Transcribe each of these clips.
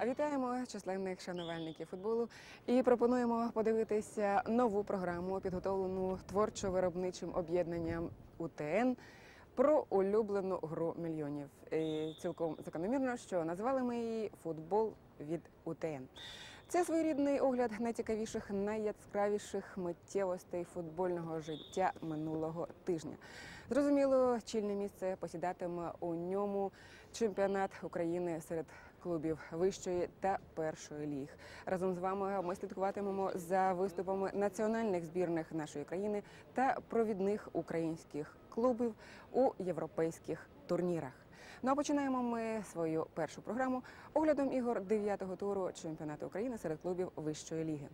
А Вітаємо численних шанувальників футболу і пропонуємо подивитися нову програму, підготовлену творчо-виробничим об'єднанням УТН про улюблену гру мільйонів. І цілком закономірно, що назвали ми її Футбол від УТН. Це своєрідний огляд найцікавіших, найяскравіших миттєвостей футбольного життя минулого тижня. Зрозуміло, чільне місце посідатиме у ньому чемпіонат України серед клубів вищої та першої ліг. Разом з вами ми слідкуватимемо за виступами національних збірних нашої країни та провідних українських клубів у європейських турнірах. Ну а починаємо ми свою першу програму оглядом ігор 9-го туру чемпіонату України серед клубів вищої ліги.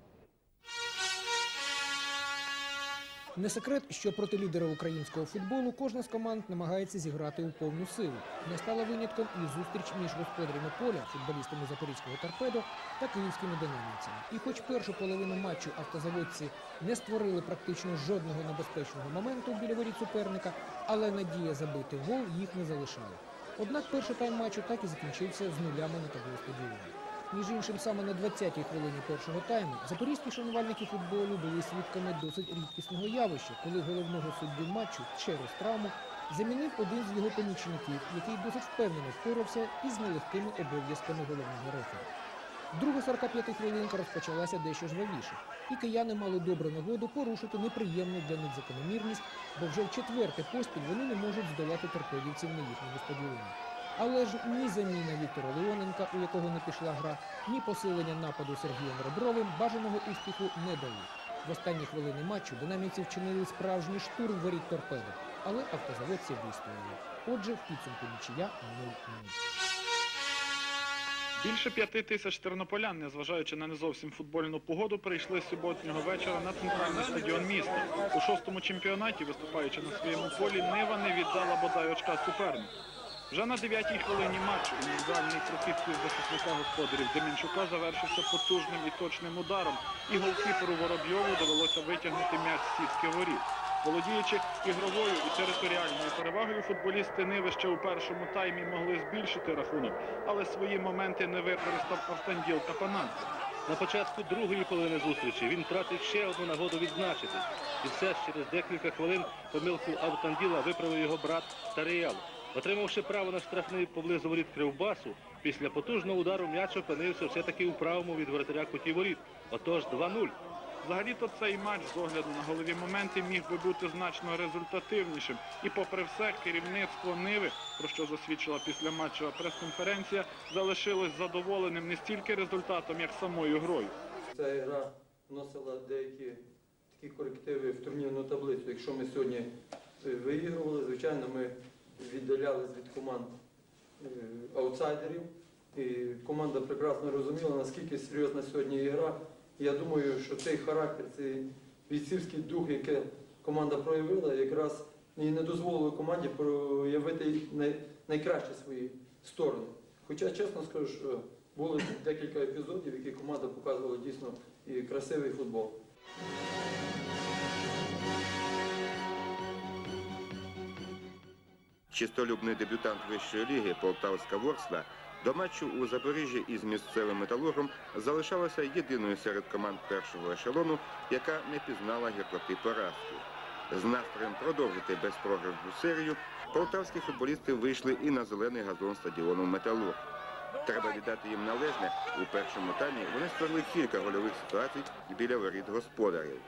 Не секрет, що проти лідера українського футболу кожна з команд намагається зіграти у повну силу. Не стала винятком і зустріч між господарями поля, футболістами запорізького торпедо та київськими динамівцями. І хоч першу половину матчу автозаводці не створили практично жодного небезпечного моменту біля воріт суперника, але надія забити гол їх не залишала. Однак перший тайм матчу так і закінчився з нулями на табло стадіону. Між іншим, саме на 20-й хвилині першого тайму запорізькі шанувальники футболу були свідками досить рідкісного явища, коли головного суддю матчу через травму замінив один з його помічників, який досить впевнено впорався із нелегкими обов'язками головного рефері. Друга 45 хвилинка розпочалася дещо жвавіше, і кияни мали добру нагоду порушити неприємну для них закономірність, бо вже в четверте поспіль вони не можуть здолати торпедівців на їхньому стадіоні. Але ж ні заміна Віктора Леоненка, у якого не пішла гра, ні посилення нападу Сергієм Ребровим бажаного успіху не дали. В останні хвилини матчу динамівці вчинили справжній штурм воріт торпедо, але автозаводці вистояли. Отже, в підсумку нічия 0-0. Більше п'яти тисяч тернополян, незважаючи на не зовсім футбольну погоду, прийшли суботнього вечора на центральний стадіон міста. У шостому чемпіонаті, виступаючи на своєму полі, Нива не віддала бодай очка супернику. Вже на дев'ятій хвилині матчу індивідуальний прохід захисника господарів Демінчука завершився потужним і точним ударом, і голкіперу Воробйову довелося витягнути м'яч з сітки воріт. Володіючи ігровою і територіальною перевагою, футболісти Ниви ще у першому таймі могли збільшити рахунок, але свої моменти не використав Автанділ Капананцев. На початку другої половини зустрічі він втратив ще одну нагоду відзначитись. І все ж через декілька хвилин помилку Автанділа виправив його брат Таріял. Отримавши право на штрафний поблизу воріт Кривбасу, після потужного удару м'яч опинився все-таки у правому від воротаря куті воріт. Отож 2-0. Взагалі-то цей матч з огляду на голові моменти міг би бути значно результативнішим. І попри все, керівництво Ниви, про що засвідчила після матчова прес-конференція, залишилось задоволеним не стільки результатом, як самою грою. Ця гра вносила деякі такі корективи в турнірну таблицю. Якщо ми сьогодні е, виігрували, звичайно, ми віддалялись від команд е, аутсайдерів. І команда прекрасно розуміла, наскільки серйозна сьогодні гра. Я думаю, що цей характер, цей бійцівський дух, який команда проявила, якраз і не дозволило команді проявити найкращі свої сторони. Хоча, чесно скажу, що було декілька епізодів, які команда показувала дійсно і красивий футбол. Чистолюбний дебютант вищої ліги Полтавська Ворсла до матчу у Запоріжжі із місцевим металургом залишалася єдиною серед команд першого ешелону, яка не пізнала гіркоти поразки. З настроєм продовжити безпрограшну серію полтавські футболісти вийшли і на зелений газон стадіону Металург. Треба віддати їм належне. У першому таймі вони створили кілька гольових ситуацій біля воріт господарів.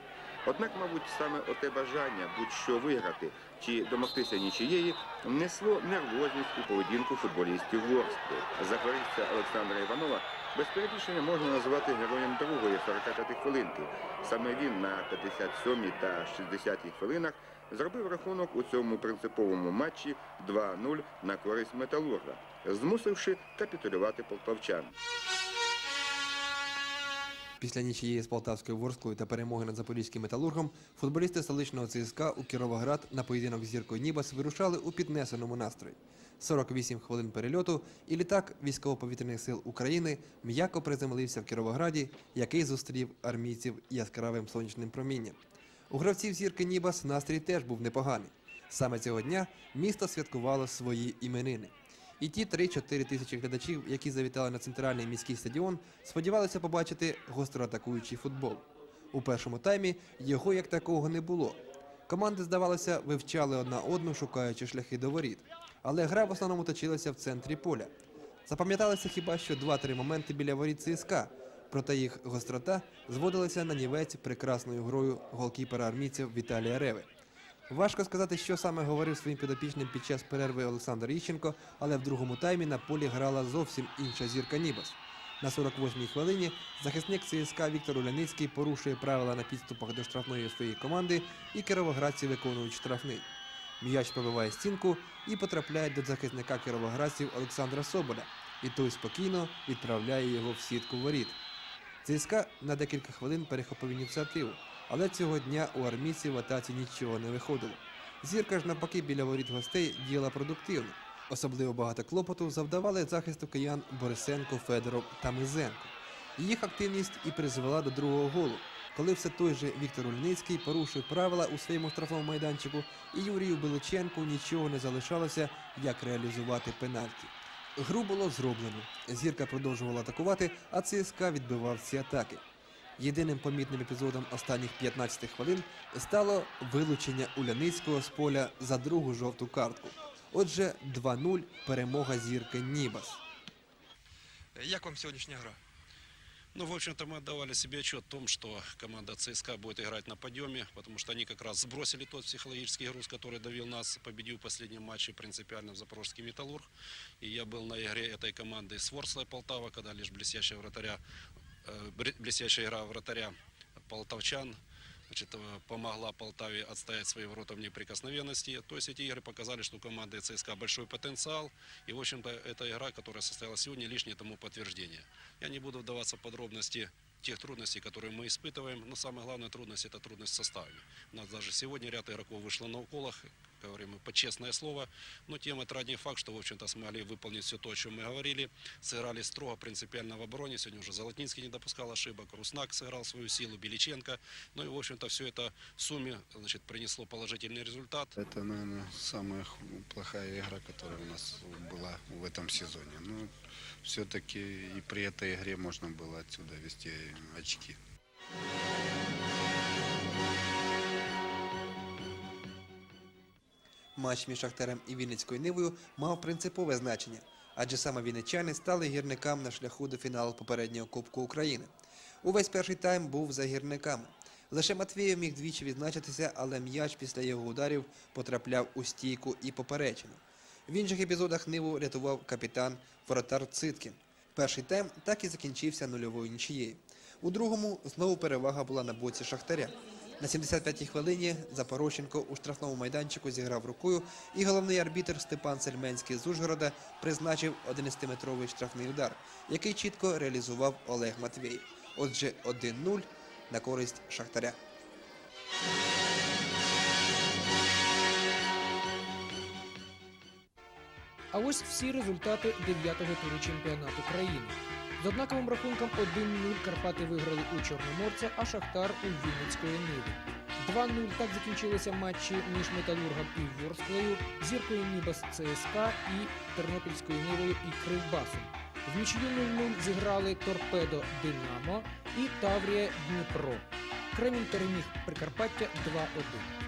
Однак, мабуть, саме оте бажання будь-що виграти чи домогтися нічиєї внесло нервозність у поведінку футболістів Ворскли. Запоріжця Олександра Іванова без перебільшення можна називати героєм другої 45 хвилинки. Саме він на 57 та 60 хвилинах зробив рахунок у цьому принциповому матчі 2-0 на користь металурга, змусивши капітулювати полтавчан. Після нічиєї з Полтавською Ворсклою та перемоги над запорізьким металургом футболісти столичного ЦСКА у Кіровоград на поєдинок з зіркою Нібас вирушали у піднесеному настрої. 48 хвилин перельоту і літак військово-повітряних сил України м'яко приземлився в Кіровограді, який зустрів армійців яскравим сонячним промінням. У гравців зірки Нібас настрій теж був непоганий. Саме цього дня місто святкувало свої іменини. І ті 3-4 тисячі глядачів, які завітали на центральний міський стадіон, сподівалися побачити гостроатакуючий футбол. У першому таймі його як такого не було. Команди, здавалося, вивчали одна одну, шукаючи шляхи до воріт. Але гра в основному точилася в центрі поля. Запам'яталися хіба що 2-3 моменти біля воріт ЦСКА, проте їх гострота зводилася на нівець прекрасною грою голкіпера армійців Віталія Реви. Важко сказати, що саме говорив своїм підопічним під час перерви Олександр Іщенко, але в другому таймі на полі грала зовсім інша зірка Нібас. На 48-й хвилині захисник ЦСКА Віктор Уляницький порушує правила на підступах до штрафної своєї команди, і кіровоградці виконують штрафний. М'яч пробиває стінку і потрапляє до захисника кіровоградців Олександра Соболя, і той спокійно відправляє його в сітку воріт. ЦСКА на декілька хвилин перехопив ініціативу, але цього дня у армійців в атаці нічого не виходило. Зірка ж навпаки біля воріт гостей діяла продуктивно. Особливо багато клопоту завдавали захисту киян Борисенко, Федоров та Мизенко. Їх активність і призвела до другого голу, коли все той же Віктор Ульницький порушив правила у своєму штрафному майданчику, і Юрію Беличенку нічого не залишалося, як реалізувати пенальті. Гру було зроблено. Зірка продовжувала атакувати, а ЦСКА відбивав ці атаки. Єдиним помітним епізодом останніх 15 хвилин стало вилучення Уляницького з поля за другу жовту картку. Отже, 2-0 перемога зірки Нібас. Як вам сьогоднішня гра? Ну, в общем-то, мы отдавали себе отчет в том, что команда ЦСКА будет играть на подъеме, потому что они как раз сбросили тот психологический груз, который давил нас, победил в последнем матче принципиально в Запорожский Металлург. И я был на игре этой команды с Ворслой Полтава, когда лишь блестящая вратаря, э, бр- блестящая игра вратаря полтавчан значит, э, помогла Полтаве отстоять свои ворота в неприкосновенности. То есть эти игры показали, что у команды ЦСКА большой потенциал. И, в общем-то, эта игра, которая состоялась сегодня, лишнее тому подтверждение. Я не буду вдаваться в подробности тех трудностей, которые мы испытываем, но самая главная трудность – это трудность в составе. У нас даже сегодня ряд игроков вышло на уколах, говорим по честное слово, но тем отраднее факт, что, в общем-то, смогли выполнить все то, о чем мы говорили, сыграли строго, принципиально в обороне, сегодня уже Золотницкий не допускал ошибок, Руснак сыграл свою силу, Беличенко, ну и, в общем-то, все это в сумме, значит, принесло положительный результат. Это, наверное, самая плохая игра, которая у нас была в этом сезоне. Но все-таки и при этой игре можно было отсюда вести очки. Матч між Шахтарем і Вінницькою Нивою мав принципове значення, адже саме вінничани стали гірникам на шляху до фіналу попереднього Кубку України. Увесь перший тайм був за гірниками. Лише Матвієв міг двічі відзначитися, але м'яч після його ударів потрапляв у стійку і поперечину. В інших епізодах Ниву рятував капітан воротар Циткін. Перший тайм так і закінчився нульовою нічією. У другому знову перевага була на боці Шахтаря. На 75-й хвилині Запорощенко у штрафному майданчику зіграв рукою, і головний арбітр Степан Сельменський з Ужгорода призначив 11-метровий штрафний удар, який чітко реалізував Олег Матвєєв. Отже, 1-0 на користь Шахтаря. А ось всі результати дев'ятого туру чемпіонату країни. З однаковим рахунком 1-0 Карпати виграли у Чорноморця, а Шахтар у Вінницької Ниви. 2-0 так закінчилися матчі між Металургом і Ворсклею, зіркою Нібас ЦСКА і Тернопільською Нивою і Кривбасом. В нічию 0-0 зіграли Торпедо Динамо і Таврія Дніпро. Кремінь переміг Прикарпаття 2-1.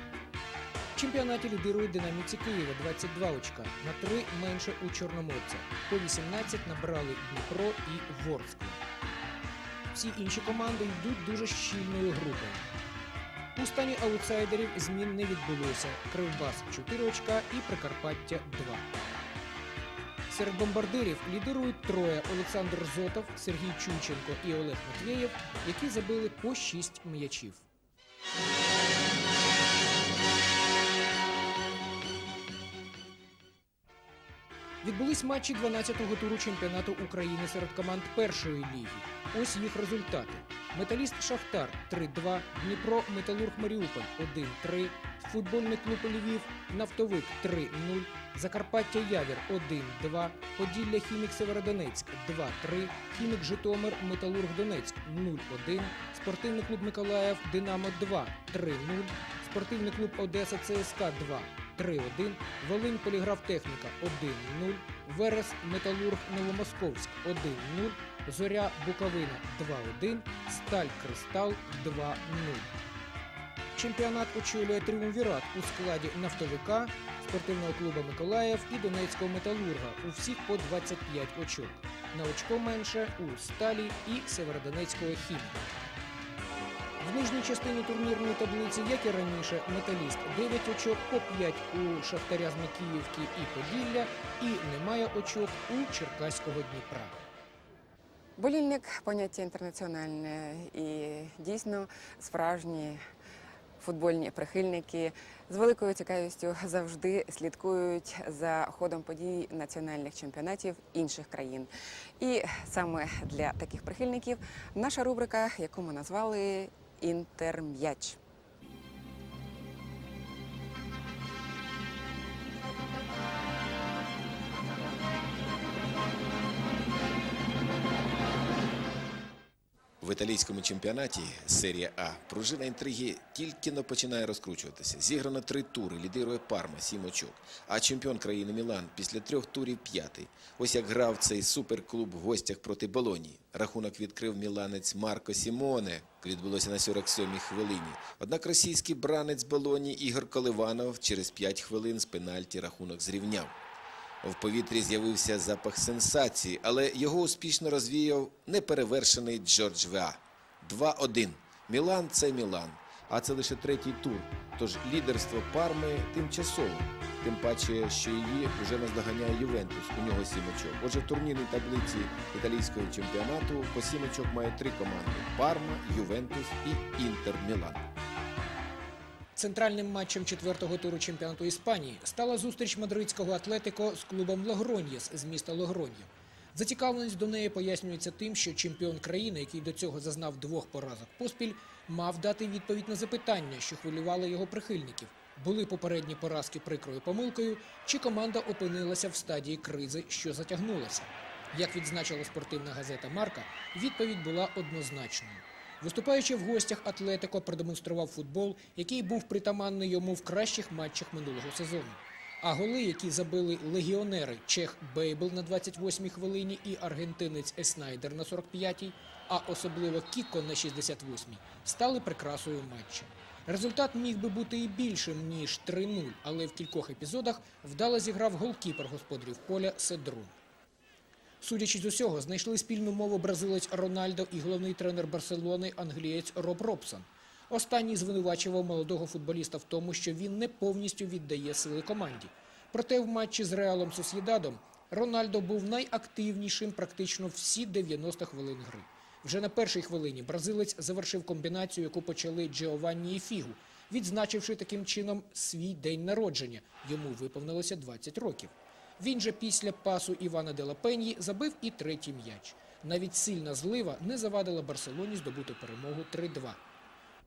Чемпіонаті лідирують динаміці Києва 22 очка, на 3 менше у Чорноморця. По 18 набрали Дніпро і Ворскла. Всі інші команди йдуть дуже щільною групою. У стані аутсайдерів змін не відбулося. Кривбас 4 очка і Прикарпаття 2. Серед бомбардирів лідирують троє Олександр Зотов, Сергій Чученко і Олег Матвєєв, які забили по 6 м'ячів. Відбулись матчі 12-го туру чемпіонату України серед команд першої ліги. Ось їх результати: Металіст Шахтар 3-2, Дніпро Металург Маріуполь 1-3, футбольний клуб Львів, Нафтовик 3-0, Закарпаття Явір 1-2, Поділля Хімік Северодонецьк 2-3, Хімік Житомир Металург Донецьк 0-1, Спортивний клуб Миколаїв Динамо 2 3-0, Спортивний клуб Одеса ЦСКА 2 3-1, Волинь Поліграфтехніка 1-0, Верес Металург Новомосковськ 1-0, Зоря Буковина 2-1, Сталь Кристал 2-0. Чемпіонат очолює тріумвірат у складі нафтовика, спортивного клубу Миколаїв і Донецького металурга. У всіх по 25 очок. На очко менше у Сталі і Северодонецького хімії. В нижній частині турнірної таблиці, як і раніше, металіст 9 очок, по 5 у Шахтаря з Макіївки і Поділля, і немає очок у Черкаського Дніпра. Болільник поняття інтернаціональне і дійсно справжні футбольні прихильники з великою цікавістю завжди слідкують за ходом подій національних чемпіонатів інших країн. І саме для таких прихильників наша рубрика, яку ми назвали Інтерм'яч. В італійському чемпіонаті серія А пружина інтриги тільки но починає розкручуватися. Зіграно три тури, лідирує Парма, сім очок. А чемпіон країни Мілан після трьох турів п'ятий. Ось як грав цей суперклуб в гостях проти Болонії. Рахунок відкрив міланець Марко Сімоне. Відбулося на 47-й хвилині. Однак російський бранець Болонії Ігор Коливанов через 5 хвилин з пенальті рахунок зрівняв. В повітрі з'явився запах сенсації, але його успішно розвіяв неперевершений Джордж Веа. 2-1. Мілан це Мілан. А це лише третій тур. Тож лідерство Парми тимчасово. Тим паче, що її вже наздоганяє Ювентус. У нього сім очок. Отже, в турнірній таблиці італійського чемпіонату по сім очок має три команди: Парма, Ювентус і Інтер Мілан. Центральним матчем четвертого туру чемпіонату Іспанії стала зустріч мадридського атлетико з клубом Логроньєс з міста Логроньє. Зацікавленість до неї пояснюється тим, що чемпіон країни, який до цього зазнав двох поразок поспіль, мав дати відповідь на запитання, що хвилювали його прихильників. Були попередні поразки прикрою помилкою, чи команда опинилася в стадії кризи, що затягнулася. Як відзначила спортивна газета Марка, відповідь була однозначною. Виступаючи в гостях, Атлетико продемонстрував футбол, який був притаманний йому в кращих матчах минулого сезону. А голи, які забили легіонери Чех Бейбл на 28-й хвилині і аргентинець Еснайдер на 45-й, а особливо Кіко на 68-й, стали прикрасою матча. Результат міг би бути і більшим, ніж 3-0, але в кількох епізодах вдало зіграв голкіпер господарів поля Седрун. Судячи з усього, знайшли спільну мову бразилець Рональдо і головний тренер Барселони англієць Роб Робсон. Останній звинувачував молодого футболіста в тому, що він не повністю віддає сили команді. Проте в матчі з Реалом Сосєдадом Рональдо був найактивнішим практично всі 90 хвилин гри. Вже на першій хвилині бразилець завершив комбінацію, яку почали Джеованні і Фігу, відзначивши таким чином свій день народження. Йому виповнилося 20 років. Він же після пасу Івана Делапеньї забив і третій м'яч. Навіть сильна злива не завадила Барселоні здобути перемогу 3-2.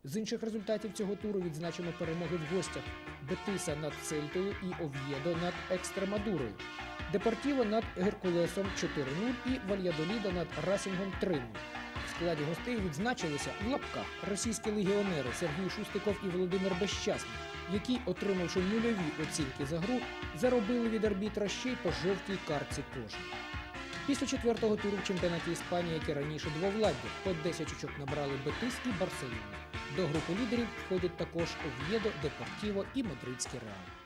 З інших результатів цього туру відзначено перемоги в гостях Бетиса над Цельтою і Ов'єдо над Екстремадурою, Депортіво над Геркулесом 4-0 і Вальядоліда над Расінгом 3-0. В складі гостей відзначилися в лапках російські легіонери Сергій Шустиков і Володимир Безщасний, які, отримавши нульові оцінки за гру, заробили від арбітра ще й по жовтій картці кожен. Після четвертого туру в чемпіонаті Іспанії, які раніше двовладді, по 10 очок набрали Бетис і Барселона. До групи лідерів входять також Ов'єдо, Депортіво і Мадридський Реал.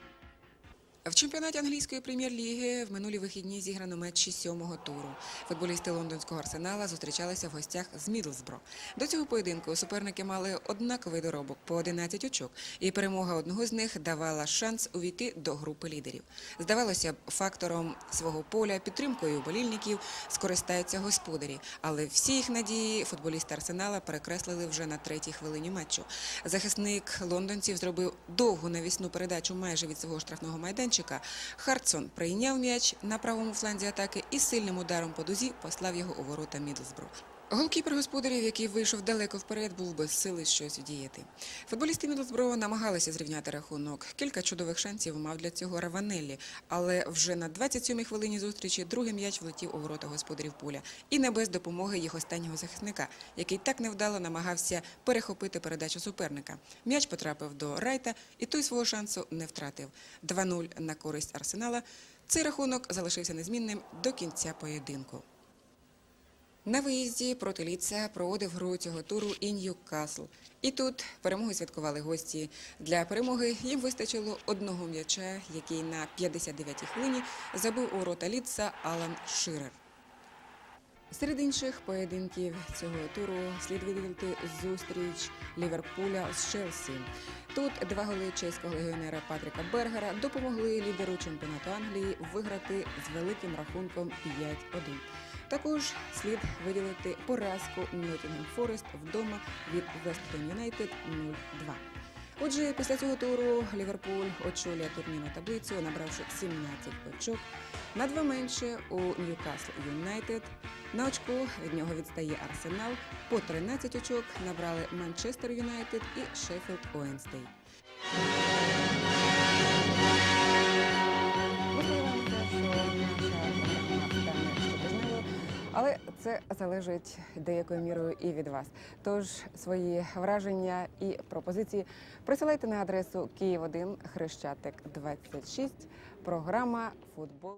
В чемпіонаті англійської прем'єр-ліги в минулі вихідні зіграно матчі сьомого туру. Футболісти лондонського арсенала зустрічалися в гостях з Мідлсбро. До цього поєдинку суперники мали однаковий доробок по 11 очок, і перемога одного з них давала шанс увійти до групи лідерів. Здавалося б, фактором свого поля, підтримкою болільників скористаються господарі, але всі їх надії футболісти арсенала перекреслили вже на третій хвилині матчу. Захисник лондонців зробив довгу навісну передачу майже від свого штрафного майданчика. Хартсон прийняв м'яч на правому фланзі атаки і сильним ударом по дузі послав його у ворота Мідлсбро. Голкіпер господарів, який вийшов далеко вперед, був без сили щось вдіяти. Футболісти Мідлсбро намагалися зрівняти рахунок. Кілька чудових шансів мав для цього Раванеллі, але вже на 27-й хвилині зустрічі другий м'яч влетів у ворота господарів поля. І не без допомоги їх останнього захисника, який так невдало намагався перехопити передачу суперника. М'яч потрапив до Райта, і той свого шансу не втратив. 2-0 на користь Арсенала. Цей рахунок залишився незмінним до кінця поєдинку. На виїзді проти Ліца проводив гру цього туру і Ньюкасл. І тут перемогу святкували гості. Для перемоги їм вистачило одного м'яча, який на 59-й хвилині забив у рота Ліца Алан Ширер. Серед інших поєдинків цього туру слід виділити зустріч Ліверпуля з Челсі. Тут два голи чеського легіонера Патріка Бергера допомогли лідеру чемпіонату Англії виграти з великим рахунком 5-1. Також слід виділити поразку Ноттінгем Форест вдома від Вестхем Юнайтед 0-2. Отже, після цього туру Ліверпуль очолює турнірну таблицю, набравши 17 очок. На два менше у Ньюкасл Юнайтед. На очку від нього відстає Арсенал. По 13 очок набрали Манчестер Юнайтед і Шеффілд Уенстей. Це залежить деякою мірою і від вас. Тож свої враження і пропозиції присилайте на адресу Київ 1 Хрещатик 26, програма Футбол.